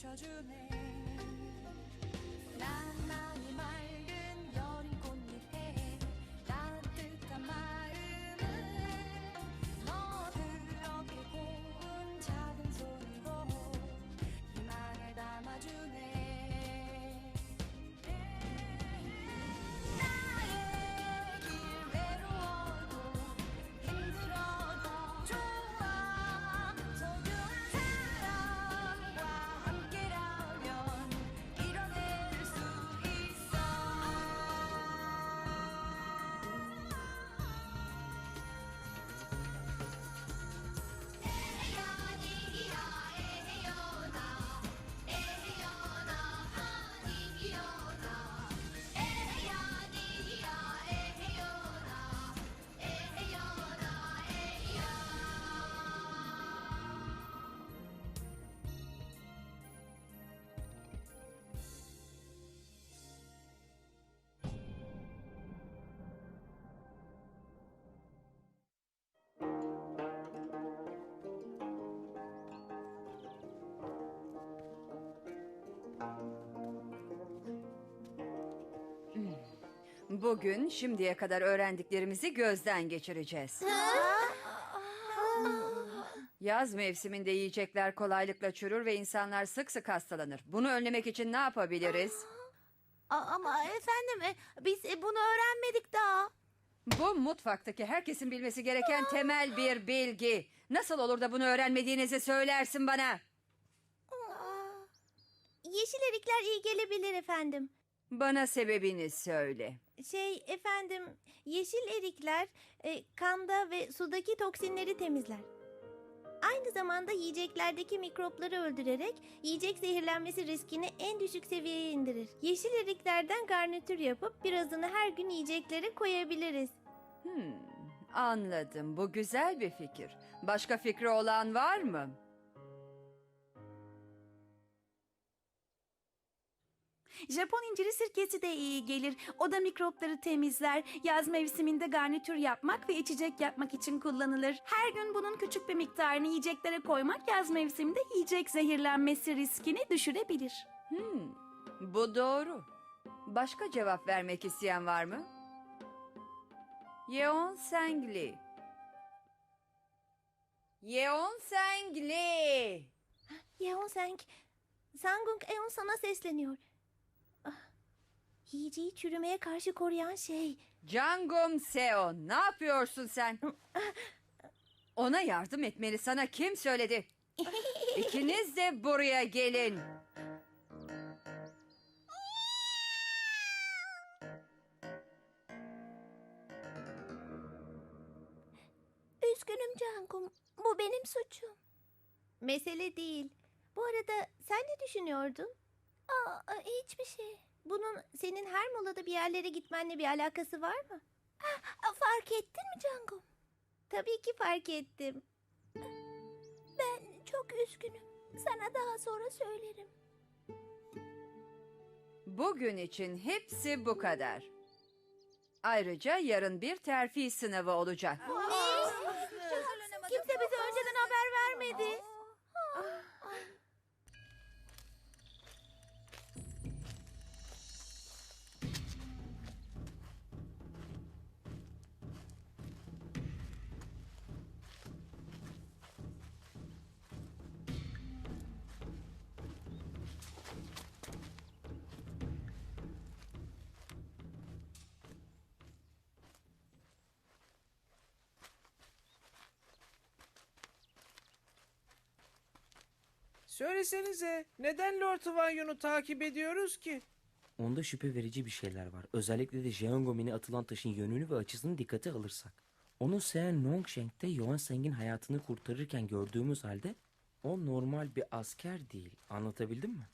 비춰주네 Bugün şimdiye kadar öğrendiklerimizi gözden geçireceğiz. Yaz mevsiminde yiyecekler kolaylıkla çürür ve insanlar sık sık hastalanır. Bunu önlemek için ne yapabiliriz? A- Ama efendim e, biz e, bunu öğrenmedik daha. Bu mutfaktaki herkesin bilmesi gereken temel bir bilgi. Nasıl olur da bunu öğrenmediğinizi söylersin bana? Yeşil erikler iyi gelebilir efendim. Bana sebebini söyle. Şey efendim yeşil erikler e, kanda ve sudaki toksinleri temizler. Aynı zamanda yiyeceklerdeki mikropları öldürerek yiyecek zehirlenmesi riskini en düşük seviyeye indirir. Yeşil eriklerden garnitür yapıp birazını her gün yiyeceklere koyabiliriz. Hmm, anladım. Bu güzel bir fikir. Başka fikri olan var mı? Japon inciri sirkesi de iyi gelir. O da mikropları temizler. Yaz mevsiminde garnitür yapmak ve içecek yapmak için kullanılır. Her gün bunun küçük bir miktarını yiyeceklere koymak yaz mevsiminde yiyecek zehirlenmesi riskini düşürebilir. Hmm, bu doğru. Başka cevap vermek isteyen var mı? Yeon Sengli. Yeon Sengli. Yeon Sang, Sangung Eon sana sesleniyor. Yiyeceği çürümeye karşı koruyan şey. Jangum Seo, ne yapıyorsun sen? Ona yardım etmeli sana kim söyledi? İkiniz de buraya gelin. Üzgünüm Cangum. Bu benim suçum. Mesele değil. Bu arada sen ne düşünüyordun? Aa, hiçbir şey. Bunun senin her molada bir yerlere gitmenle bir alakası var mı? fark ettin mi Cangum? Tabii ki fark ettim. Ben çok üzgünüm. Sana daha sonra söylerim. Bugün için hepsi bu kadar. Ayrıca yarın bir terfi sınavı olacak. Kimse Söylesenize neden Lord Vanyon'u takip ediyoruz ki? Onda şüphe verici bir şeyler var. Özellikle de Jeongomin'e atılan taşın yönünü ve açısını dikkate alırsak. Onu Sean Longshank'te Yoan Seng'in hayatını kurtarırken gördüğümüz halde o normal bir asker değil. Anlatabildim mi?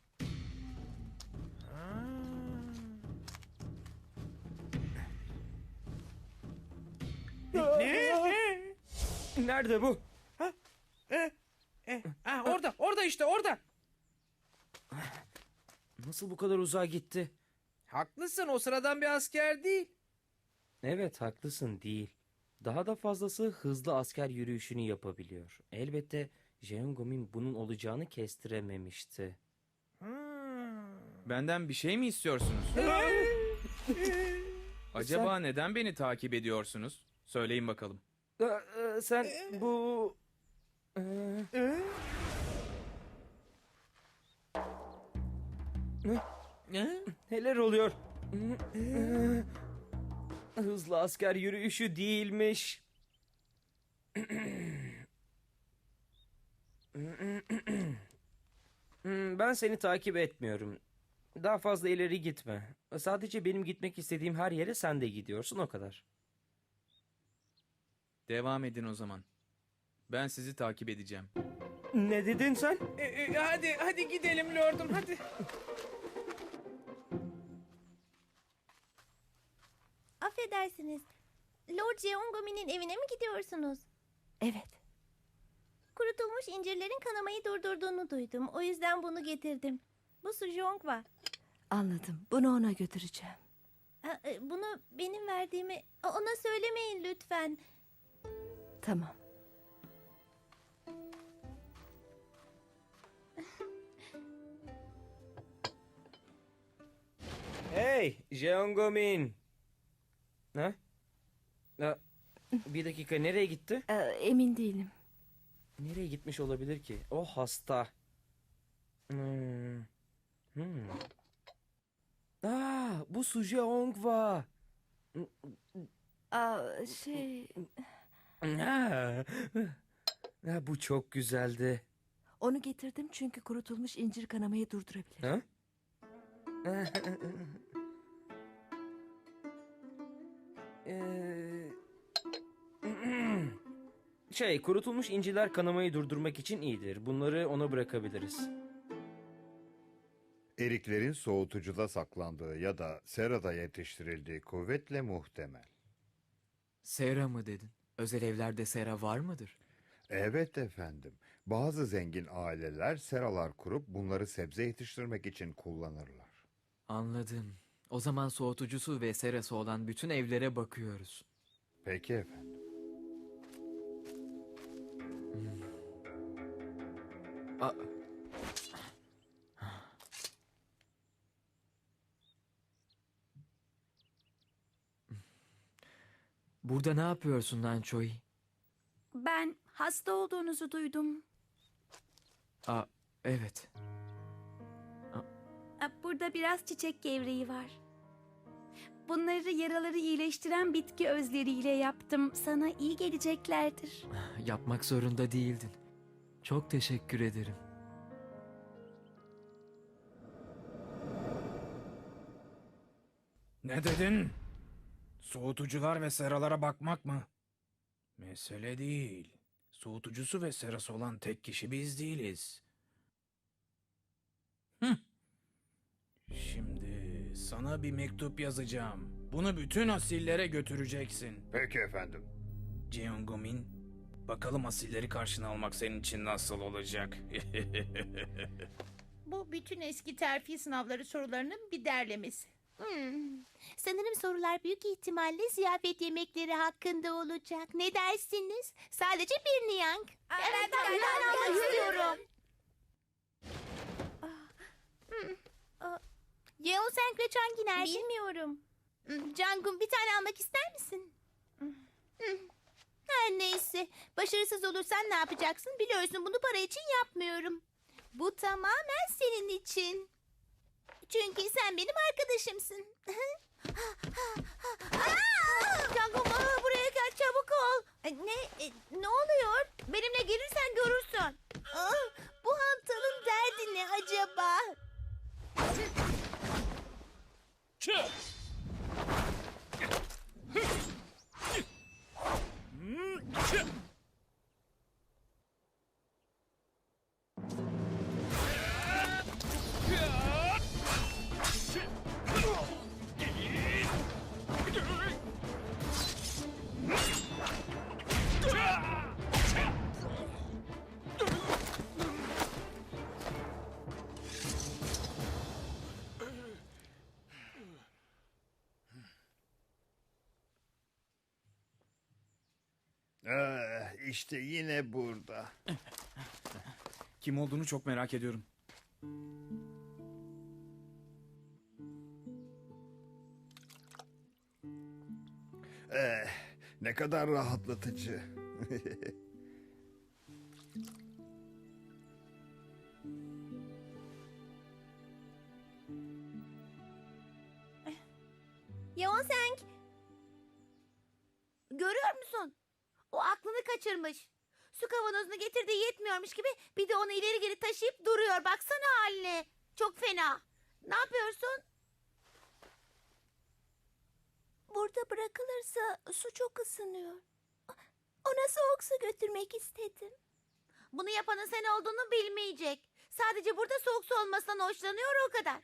Ne? Nerede bu? Eh, eh, ah, orada, orada işte orada. Nasıl bu kadar uzağa gitti? Haklısın o sıradan bir asker değil. Evet haklısın değil. Daha da fazlası hızlı asker yürüyüşünü yapabiliyor. Elbette Jeongomin bunun olacağını kestirememişti. Benden bir şey mi istiyorsunuz? Acaba neden beni takip ediyorsunuz? Söyleyin bakalım. Ee, e, sen bu... Ee, neler oluyor? Hızlı asker yürüyüşü değilmiş. Ben seni takip etmiyorum. Daha fazla ileri gitme. Sadece benim gitmek istediğim her yere sen de gidiyorsun o kadar. Devam edin o zaman. Ben sizi takip edeceğim. Ne dedin sen? E, e, hadi hadi gidelim lordum hadi. Affedersiniz. Lord Jeongomi'nin evine mi gidiyorsunuz? Evet. Kurutulmuş incirlerin kanamayı durdurduğunu duydum. O yüzden bunu getirdim. Bu Sujongwa. Anladım. Bunu ona götüreceğim. E, Bunu benim verdiğimi ona söylemeyin lütfen. Tamam. Hey, Jeongomin. Ha? Ha, Bir dakika nereye gitti? Ee, emin değilim. Nereye gitmiş olabilir ki? O hasta. Hmm. Hmm. Aa, bu Su Jeongwa. Aa, şey... Ha. Ha, bu çok güzeldi. Onu getirdim çünkü kurutulmuş incir kanamayı durdurabilir. Ha? Ee, şey, kurutulmuş inciler kanamayı durdurmak için iyidir. Bunları ona bırakabiliriz. Eriklerin soğutucuda saklandığı ya da serada yetiştirildiği kuvvetle muhtemel. Sera mı dedin? Özel evlerde sera var mıdır? Evet efendim. Bazı zengin aileler seralar kurup bunları sebze yetiştirmek için kullanırlar. Anladım. O zaman soğutucusu ve serası olan bütün evlere bakıyoruz. Peki efendim. A- Burada ne yapıyorsun lan Choi? Ben hasta olduğunuzu duydum. Aa, evet. Burada biraz çiçek gevreği var. Bunları yaraları iyileştiren bitki özleriyle yaptım. Sana iyi geleceklerdir. Yapmak zorunda değildin. Çok teşekkür ederim. Ne dedin? Soğutucular ve seralara bakmak mı? Mesele değil. Soğutucusu ve serası olan tek kişi biz değiliz. Hıh. Şimdi sana bir mektup yazacağım. Bunu bütün asillere götüreceksin. Peki efendim. Jeongumin, bakalım asilleri karşına almak senin için nasıl olacak? Bu bütün eski terfi sınavları sorularının bir derlemesi. Hmm. Sanırım sorular büyük ihtimalle ziyafet yemekleri hakkında olacak. Ne dersiniz? Sadece bir niyang. Evet, ben, ben almak istiyorum. Yeon Sang ve Changi nerede? Bilmiyorum. Cangun bir tane almak ister misin? Hmm. Her neyse. Başarısız olursan ne yapacaksın? Biliyorsun bunu para için yapmıyorum. Bu tamamen senin için. Çünkü sen benim arkadaşımsın. Cangun aa, buraya gel çabuk ol. Ne e, ne oluyor? Benimle gelirsen görürsün. Bu hantalın derdi ne acaba? Ah, İşte yine burada. Kim olduğunu çok merak ediyorum. Eh, ne kadar rahatlatıcı. kavanozunu getirdiği yetmiyormuş gibi bir de onu ileri geri taşıyıp duruyor. Baksana haline. Çok fena. Ne yapıyorsun? Burada bırakılırsa su çok ısınıyor. Ona soğuk su götürmek istedim. Bunu yapanın sen olduğunu bilmeyecek. Sadece burada soğuk su olmasından hoşlanıyor o kadar.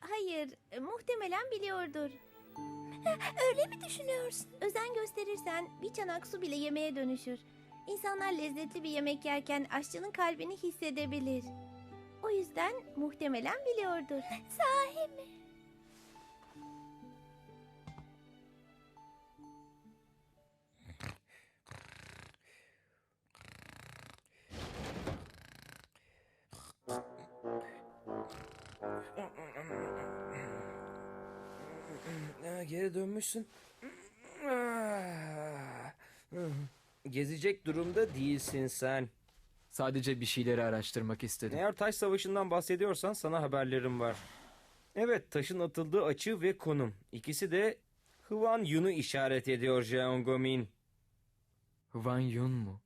hayır, muhtemelen biliyordur. Öyle mi düşünüyorsun? Özen gösterirsen bir çanak su bile yemeğe dönüşür. İnsanlar lezzetli bir yemek yerken aşçının kalbini hissedebilir. O yüzden muhtemelen biliyordur. Sahi mi? Geri dönmüşsün. Gezecek durumda değilsin sen. Sadece bir şeyleri araştırmak istedim. Eğer taş savaşından bahsediyorsan sana haberlerim var. Evet taşın atıldığı açı ve konum. İkisi de Hwan Yun'u işaret ediyor Jeongomin. Hwan Yun mu?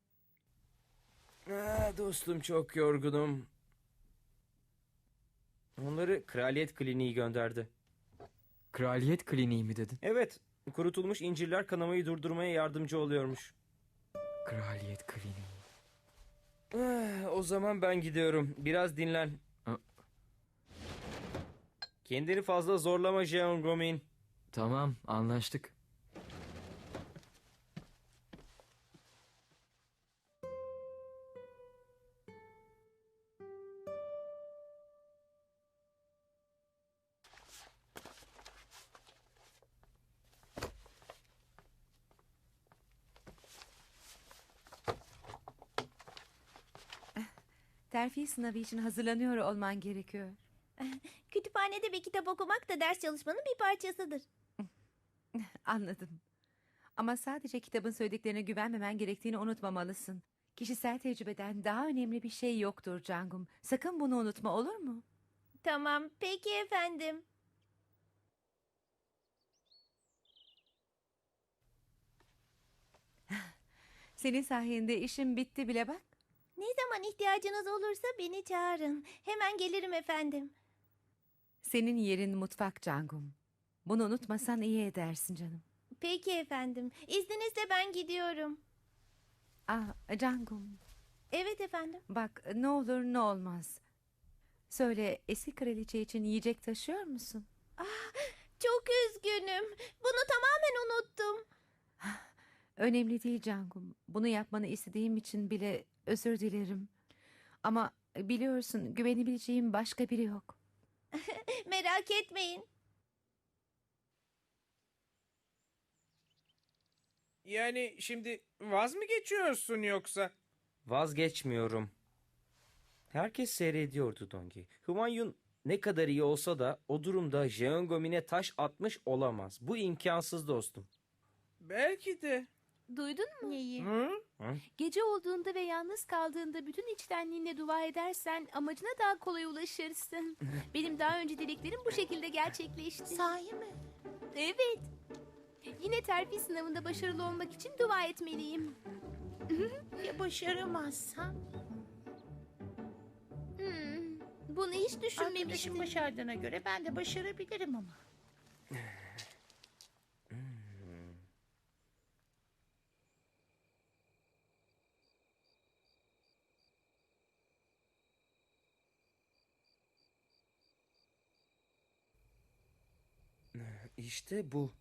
Ah, dostum çok yorgunum. Onları kraliyet kliniği gönderdi. Kraliyet kliniği mi dedin? Evet kurutulmuş incirler kanamayı durdurmaya yardımcı oluyormuş. Kraliyet kliniği. Ah, o zaman ben gidiyorum. Biraz dinlen. Ha. Kendini fazla zorlama Jeongomin. Tamam anlaştık. Terfi sınavı için hazırlanıyor olman gerekiyor. Kütüphanede bir kitap okumak da ders çalışmanın bir parçasıdır. Anladım. Ama sadece kitabın söylediklerine güvenmemen gerektiğini unutmamalısın. Kişisel tecrübeden daha önemli bir şey yoktur Cangum. Sakın bunu unutma olur mu? Tamam, peki efendim. Senin sayende işim bitti bile bak. Ne zaman ihtiyacınız olursa beni çağırın. Hemen gelirim efendim. Senin yerin mutfak Cangum. Bunu unutmasan iyi edersin canım. Peki efendim. İzninizle ben gidiyorum. Ah Cangum Evet efendim. bak ne olur ne olmaz. Söyle eski kraliçe için yiyecek taşıyor musun? Çok üzgünüm. Bunu tamamen unuttum. Önemli değil Cangum. Bunu yapmanı istediğim için bile özür dilerim. Ama biliyorsun güvenebileceğim başka biri yok. Merak etmeyin. Yani şimdi vaz mı geçiyorsun yoksa? Vazgeçmiyorum. Herkes seyrediyordu Dongi. Hwan Yun ne kadar iyi olsa da o durumda Jeongomin'e taş atmış olamaz. Bu imkansız dostum. Belki de. Duydun mu? Neyi? Hı? Gece olduğunda ve yalnız kaldığında bütün içtenliğinle dua edersen amacına daha kolay ulaşırsın. Benim daha önce dileklerim bu şekilde gerçekleşti. Sahi mi? Evet. Yine terfi sınavında başarılı olmak için dua etmeliyim. Ya başaramazsam? Hmm, bunu hiç Arkadaşım düşünmemiştim. başardığına göre ben de başarabilirim ama. İşte bu.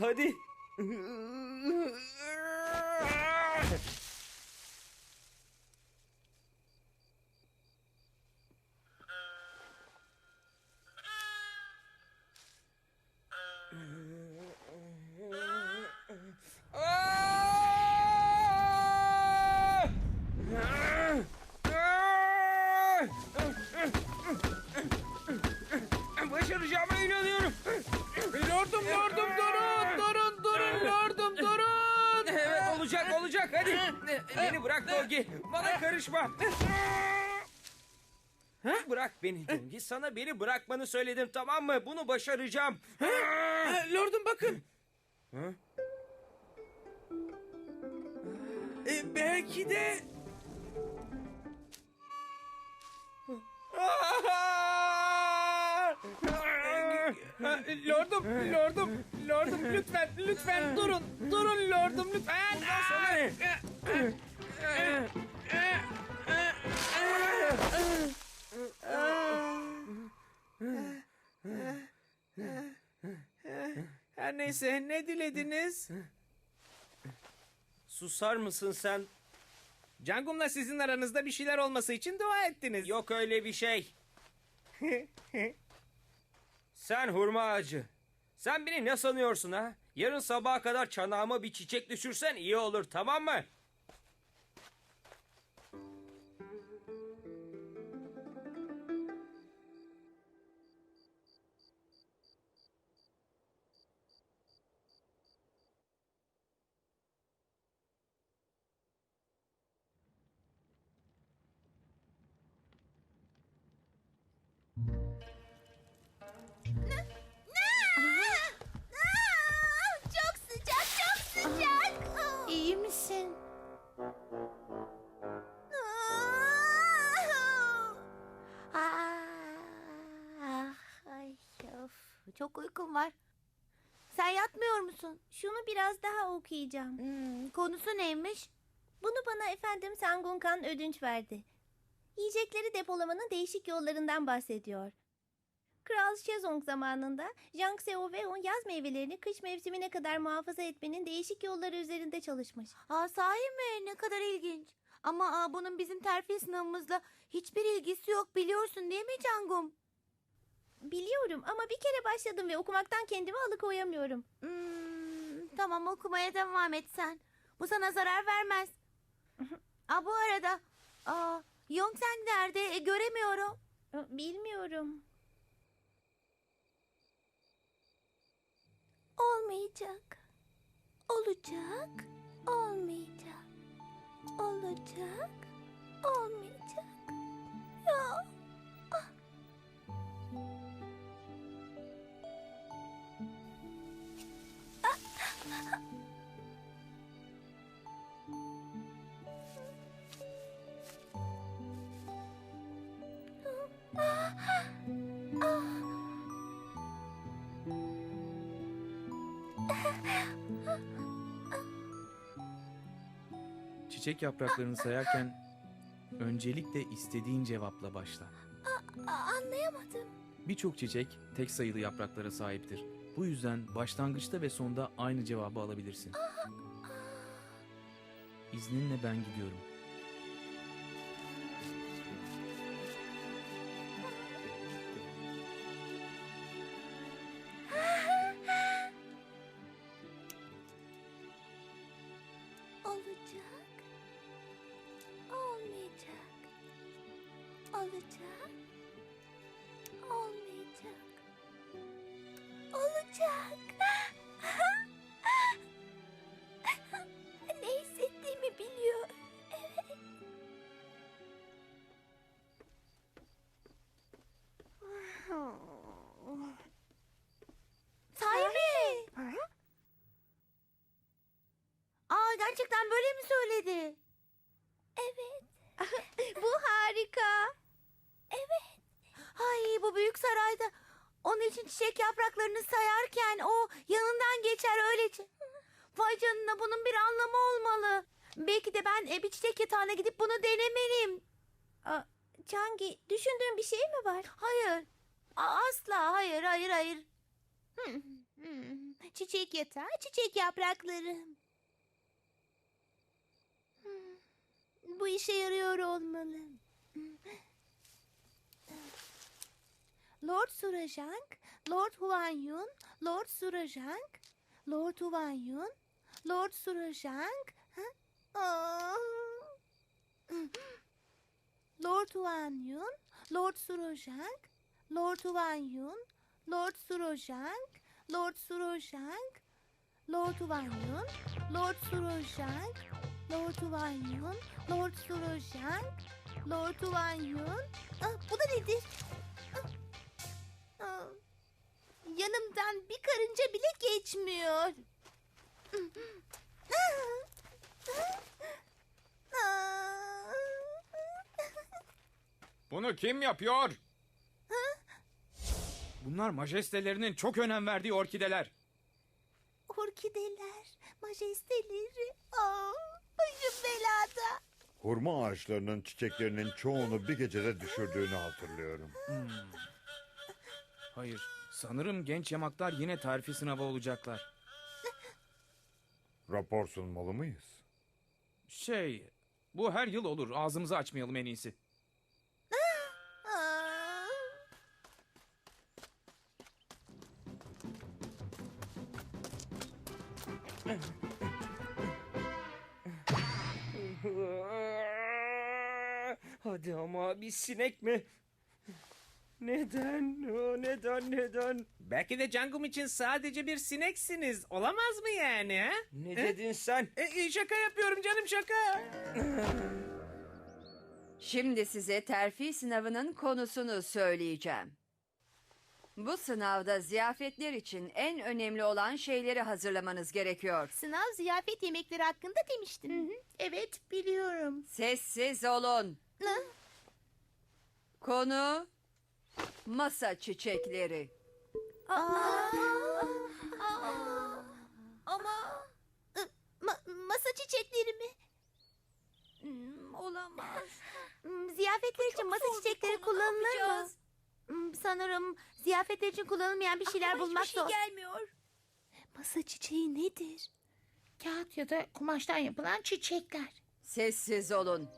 Hadi. Başaracağıma inanıyorum. Lordum lordum durun durun durun lordum durun. Evet olacak olacak hadi. Beni bırak Dogi. Bana karışma. Ha? Bırak beni Dogi. Sana beni bırakmanı söyledim tamam mı? Bunu başaracağım. Lordum bakın. Ha? E, belki de lordum lordum lordum lütfen lütfen durun durun lordum lütfen. Her neyse ne dilediniz? Susar mısın sen? Cangum'la sizin aranızda bir şeyler olması için dua ettiniz. Yok öyle bir şey. Sen hurma ağacı. Sen beni ne sanıyorsun ha? Yarın sabaha kadar çanağıma bir çiçek düşürsen iyi olur tamam mı? Çok uykum var. Sen yatmıyor musun? Şunu biraz daha okuyacağım. Hmm, konusu neymiş? Bunu bana efendim Sangunkan ödünç verdi. Yiyecekleri depolamanın değişik yollarından bahsediyor. Kral Shezong zamanında Jang Seo-weon yaz meyvelerini kış mevsimine kadar muhafaza etmenin değişik yolları üzerinde çalışmış. Aa, sahi mi? Ne kadar ilginç. Ama aa, bunun bizim terfi sınavımızla hiçbir ilgisi yok biliyorsun değil mi Cangum? Biliyorum ama bir kere başladım ve okumaktan kendimi alıkoyamıyorum. Hmm, tamam okumaya devam et sen. Bu sana zarar vermez. Aa, bu arada aa, Yong sen nerede? E, göremiyorum. Bilmiyorum. Olmayacak. Olacak. Olmayacak. Olacak. Olmayacak. Ya. Çiçek yapraklarını sayarken öncelikle istediğin cevapla başla. Anlayamadım. Birçok çiçek tek sayılı yapraklara sahiptir. Bu yüzden başlangıçta ve sonda aynı cevabı alabilirsin. İzninle ben gidiyorum. Çiçek yapraklarını sayarken o yanından geçer öylece. Vay canına bunun bir anlamı olmalı. Belki de ben e, bir çiçek yatağına gidip bunu denemeliyim. Aa, Cangi düşündüğün bir şey mi var? Hayır. A- asla hayır hayır hayır. Hmm, hmm. Çiçek yatağı, çiçek yaprakları. Hmm, Bu işe yarıyor olmalı. Lord Surajang, Lord Huan Yun, Lord Surajang, Lord Huan Yun, Lord Surajang. Lord Huan Yun, Lord Surajang, Lord Huan Yun, Lord Surajang, Lord Surajang, Lord Huan Yun, Lord Surajang, Lord Huan Yun, Lord Surajang, Lord Huan Yun. Ah, bu da nedir? Yanımdan bir karınca bile geçmiyor. Bunu kim yapıyor? Bunlar majestelerinin çok önem verdiği orkideler. Orkideler, majesteleri. Aa, başım belada. Hurma ağaçlarının çiçeklerinin çoğunu bir gecede düşürdüğünü hatırlıyorum. Hayır, sanırım genç yamaklar yine terfi sınavı olacaklar. Rapor sunmalı mıyız? Şey, bu her yıl olur. Ağzımızı açmayalım en iyisi. Aa. Hadi ama bir sinek mi? Neden? O, neden neden? Belki de Cangum için sadece bir sineksiniz. Olamaz mı yani ha? Ne dedin sen? E, e, şaka yapıyorum canım şaka. Şimdi size terfi sınavının konusunu söyleyeceğim. Bu sınavda ziyafetler için en önemli olan şeyleri hazırlamanız gerekiyor. Sınav ziyafet yemekleri hakkında demiştin. Evet biliyorum. Sessiz olun. Konu masa çiçekleri. Ama ma- masa çiçekleri mi? Hmm, olamaz. Hmm, Ziyafetler için masa çiçekleri kullanılır mı? Hmm, Sanırım ziyafetler için kullanılmayan bir şeyler bulmak zor. gelmiyor. Masa çiçeği nedir? Kağıt ya da kumaştan yapılan çiçekler. Sessiz olun.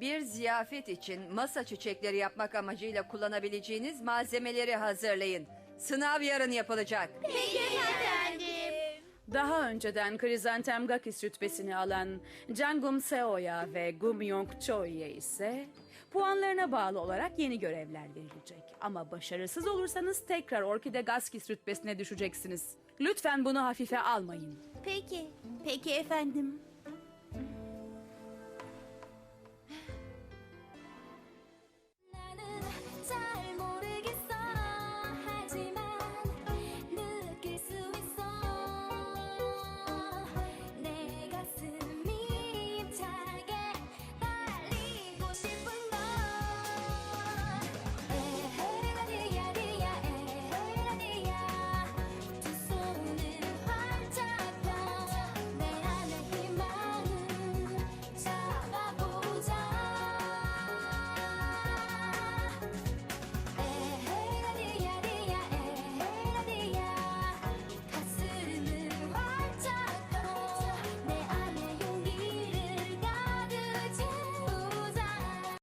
Bir ziyafet için masa çiçekleri yapmak amacıyla kullanabileceğiniz malzemeleri hazırlayın. Sınav yarın yapılacak. Daha önceden Krizantem Gakis rütbesini alan Jangum Seo'ya ve Gum Yong Choi'ye ise puanlarına bağlı olarak yeni görevler verilecek. Ama başarısız olursanız tekrar Orkide Gaskis rütbesine düşeceksiniz. Lütfen bunu hafife almayın. Peki. Peki efendim.